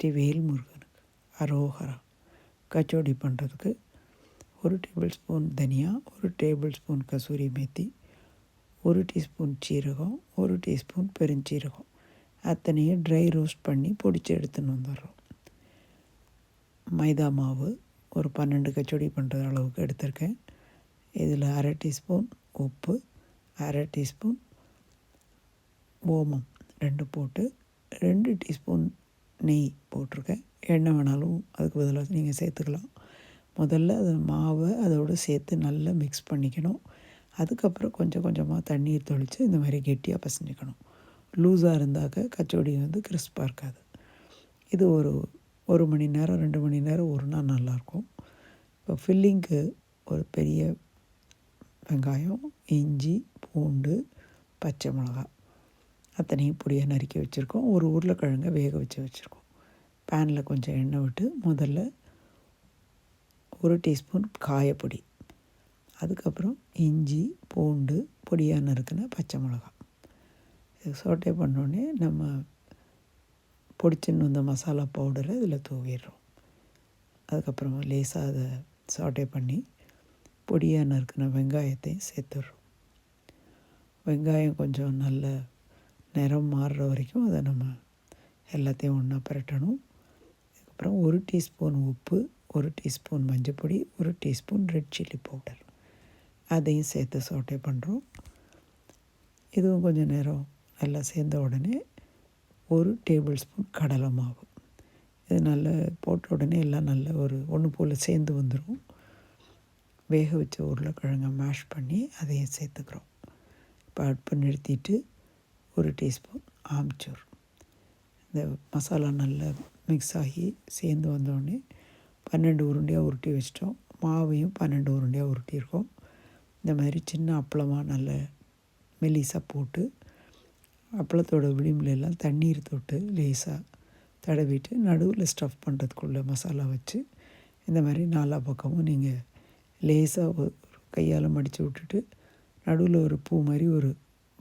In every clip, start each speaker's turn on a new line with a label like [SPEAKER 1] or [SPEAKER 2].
[SPEAKER 1] வெற்றி வேல் முருகனுக்கு அரோகரா. கச்சோடி பண்ணுறதுக்கு ஒரு டேபிள் ஸ்பூன் தனியா ஒரு டேபிள் ஸ்பூன் கசூரி மேத்தி ஒரு டீஸ்பூன் சீரகம் ஒரு டீஸ்பூன் பெருஞ்சீரகம். அத்தனையும் ட்ரை ரோஸ்ட் பண்ணி பொடிச்சு எடுத்துன்னு வந்துடுறோம். மைதா மாவு ஒரு பன்னெண்டு கச்சோடி பண்ணுற அளவுக்கு எடுத்திருக்கேன். இதில் அரை டீஸ்பூன் உப்பு அரை டீஸ்பூன் ஓமம் ரெண்டு போட்டு ரெண்டு டீஸ்பூன் நெய் போட்டிருக்கேன். எண்ணெய் வேணாலும் அதுக்கு பதிலாக நீங்கள் சேர்த்துக்கலாம். முதல்ல அது மாவை அதோடு சேர்த்து நல்லா மிக்ஸ் பண்ணிக்கணும். அதுக்கப்புறம் கொஞ்சம் கொஞ்சமாக தண்ணீர் தொளித்து இந்த மாதிரி கெட்டியாக பசஞ்சிக்கணும். லூஸாக இருந்தாக்க கச்சோடி வந்து கிறிஸ்பாக இருக்காது. இது ஒரு ஒரு மணி நேரம் ரெண்டு மணி நேரம் ஒரு நாள் நல்லாயிருக்கும். இப்போ ஃபில்லிங்க்கு ஒரு பெரிய வெங்காயம் இஞ்சி பூண்டு பச்சை மிளகா அத்தனையும் பொடியாக நறுக்கி வச்சுருக்கோம். ஒரு உருளைக்கிழங்கை வேக வச்சு வச்சுருக்கோம். பேனில் கொஞ்சம் எண்ணெய் விட்டு முதல்ல ஒரு டீஸ்பூன் காயப்பொடி. அதுக்கப்புறம் இஞ்சி பூண்டு பொடியாக நறுக்கின பச்சை மிளகா இது சோட்டை பண்ணோடனே நம்ம பொடிச்சுன்னு வந்த மசாலா பவுடரை இதில் தூவிடுறோம். அதுக்கப்புறமா லேசாக அதை சாட்டே பண்ணி பொடியாக நறுக்கின வெங்காயத்தையும் சேர்த்துடுறோம். வெங்காயம் கொஞ்சம் நல்ல நிறம் மாறுற வரைக்கும் அதை நம்ம எல்லாத்தையும் ஒன்றா பரட்டணும். அதுக்கப்புறம் ஒரு டீஸ்பூன் உப்பு ஒரு டீஸ்பூன் மஞ்சப்பொடி ஒரு டீஸ்பூன் ரெட் சில்லி பவுடர். அதையும் சேர்த்து சோட்டை பண்ணுறோம் இதுவும் கொஞ்சம் நேரம் நல்லா சேர்ந்த உடனே ஒரு டேபிள் ஸ்பூன் கடலை மாவு. இது நல்லா போட்ட உடனே எல்லாம் நல்ல ஒரு ஒன்று போல் சேர்ந்து வந்துடும் வேக வச்ச உருளைக்கிழங்கை மேஷ் பண்ணி அதையும் சேர்த்துக்கிறோம். இப்போ அடுப்பு நிறுத்திட்டு ஒரு டீஸ்பூன் ஆம்ச்சூர் இந்த மசாலா நல்லா மிக்ஸ் ஆகி சேர்ந்து வந்தோடனே பன்னெண்டு உருண்டையாக உருட்டி வச்சிட்டோம். மாவையும் பன்னெண்டு உருண்டையாக உருட்டியிருக்கோம். இந்த மாதிரி சின்ன அப்பளமாக நல்ல மெலிசாக போட்டு அப்பளத்தோட விளிம்புல தண்ணீர் தொட்டு லேசாக தடவிட்டு நடுவில் ஸ்டஃப் பண்ணுறதுக்குள்ள மசாலா வச்சு இந்த மாதிரி நாலா பக்கமும் நீங்கள் லேசாக ஒரு கையால் மடித்து விட்டுட்டு நடுவில் ஒரு பூ மாதிரி ஒரு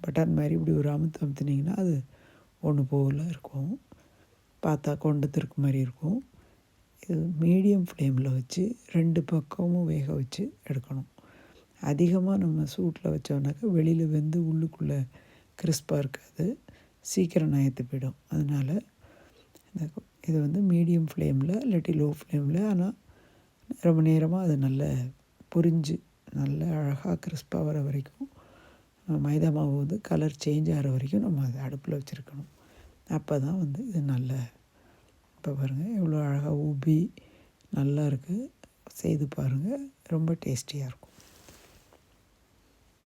[SPEAKER 1] பட்டன் மாதிரி இப்படி ஒரு அமுத்து அமுத்துனிங்கன்னா அது ஒன்று போகல இருக்கும். பார்த்தா கொண்டு திருக்கு மாதிரி இருக்கும். இது மீடியம் ஃப்ளேமில் வச்சு ரெண்டு பக்கமும் வேக வச்சு எடுக்கணும். அதிகமாக நம்ம சூட்டில் வச்சோம்னாக்கா வெளியில் வெந்து உள்ளுக்குள்ளே கிறிஸ்பாக இருக்காது. சீக்கிரம் நயத்து போயிடும். அதனால் இந்த இது வந்து மீடியம் ஃப்ளேமில் இல்லாட்டி லோ ஃப்ளேமில் ஆனால் ரொம்ப நேரமாக அது நல்ல புரிஞ்சு நல்ல அழகாக கிறிஸ்பாக வர வரைக்கும் மைதா மாவு வந்து கலர் சேஞ்ச் ஆகிற வரைக்கும் நம்ம அதை அடுப்பில் வச்சுருக்கணும். அப்போ தான் வந்து இது நல்ல இப்போ பாருங்கள் எவ்வளோ அழகாக ஊபி நல்லா இருக்குது செய்து பாருங்கள் ரொம்ப டேஸ்டியாக இருக்கும்.